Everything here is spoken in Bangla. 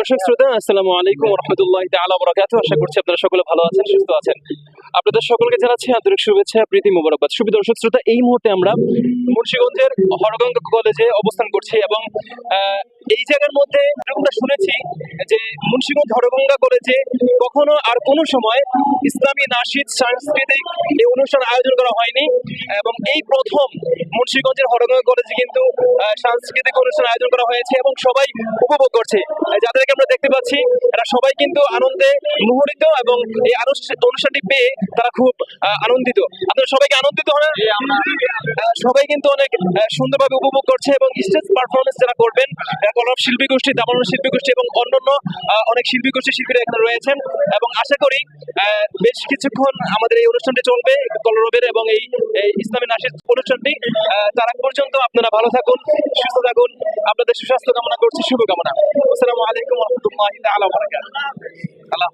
দর্শক শ্রোতা আসসালামু আলাইকুম রহমতুল্লাহ তালা বরাকাত আশা করছি আপনারা সকলে ভালো আছেন সুস্থ আছেন। আপনাদের সকলকে জানাচ্ছি আন্তরিক শুভেচ্ছা প্রীতি মুবারকবাদ। শুভ দর্শক শ্রোতা এই মুহূর্তে আমরা মুন্সীগঞ্জের হরগঙ্গ কলেজে অবস্থান করছি এবং আহ, এই জায়গার মধ্যে আমরা শুনেছি যে মুন্সিগঞ্জ হরগঙ্গা কলেজে কখনো আর কোনো সময় ইসলামী নাশিদ সাংস্কৃতিক এই অনুষ্ঠান আয়োজন করা হয়নি এবং এই প্রথম মুন্সিগঞ্জের হরগঙ্গা কলেজে কিন্তু সাংস্কৃতিক অনুষ্ঠান আয়োজন করা হয়েছে এবং সবাই উপভোগ করছে। যাদেরকে আমরা দেখতে পাচ্ছি এরা সবাই কিন্তু আনন্দে মুহরিত এবং এই অনুষ্ঠানটি পেয়ে তারা খুব আনন্দিত। আপনারা সবাইকে আনন্দিত হন? সবাই কিন্তু অনেক সুন্দরভাবে উপভোগ করছে এবং স্টেজ পারফরমেন্স যারা করবেন আহ, শিল্পী গোষ্ঠী দামানো শিল্পী গোষ্ঠী এবং অন্যান্য অনেক শিল্পী গোষ্ঠী শিল্পীরা এখানে রয়েছেন এবং আশা করি বেশ কিছুক্ষণ আমাদের এই অনুষ্ঠানটি চলবে কলরবের এবং এই ইসলামী নাসির অনুষ্ঠানটি। তার আগ পর্যন্ত আপনারা ভালো থাকুন সুস্থ থাকুন আপনাদের সুস্বাস্থ্য কামনা করছি শুভকামনা। আসসালামু আলাইকুম রহমতুল্লাহ আল্লাহ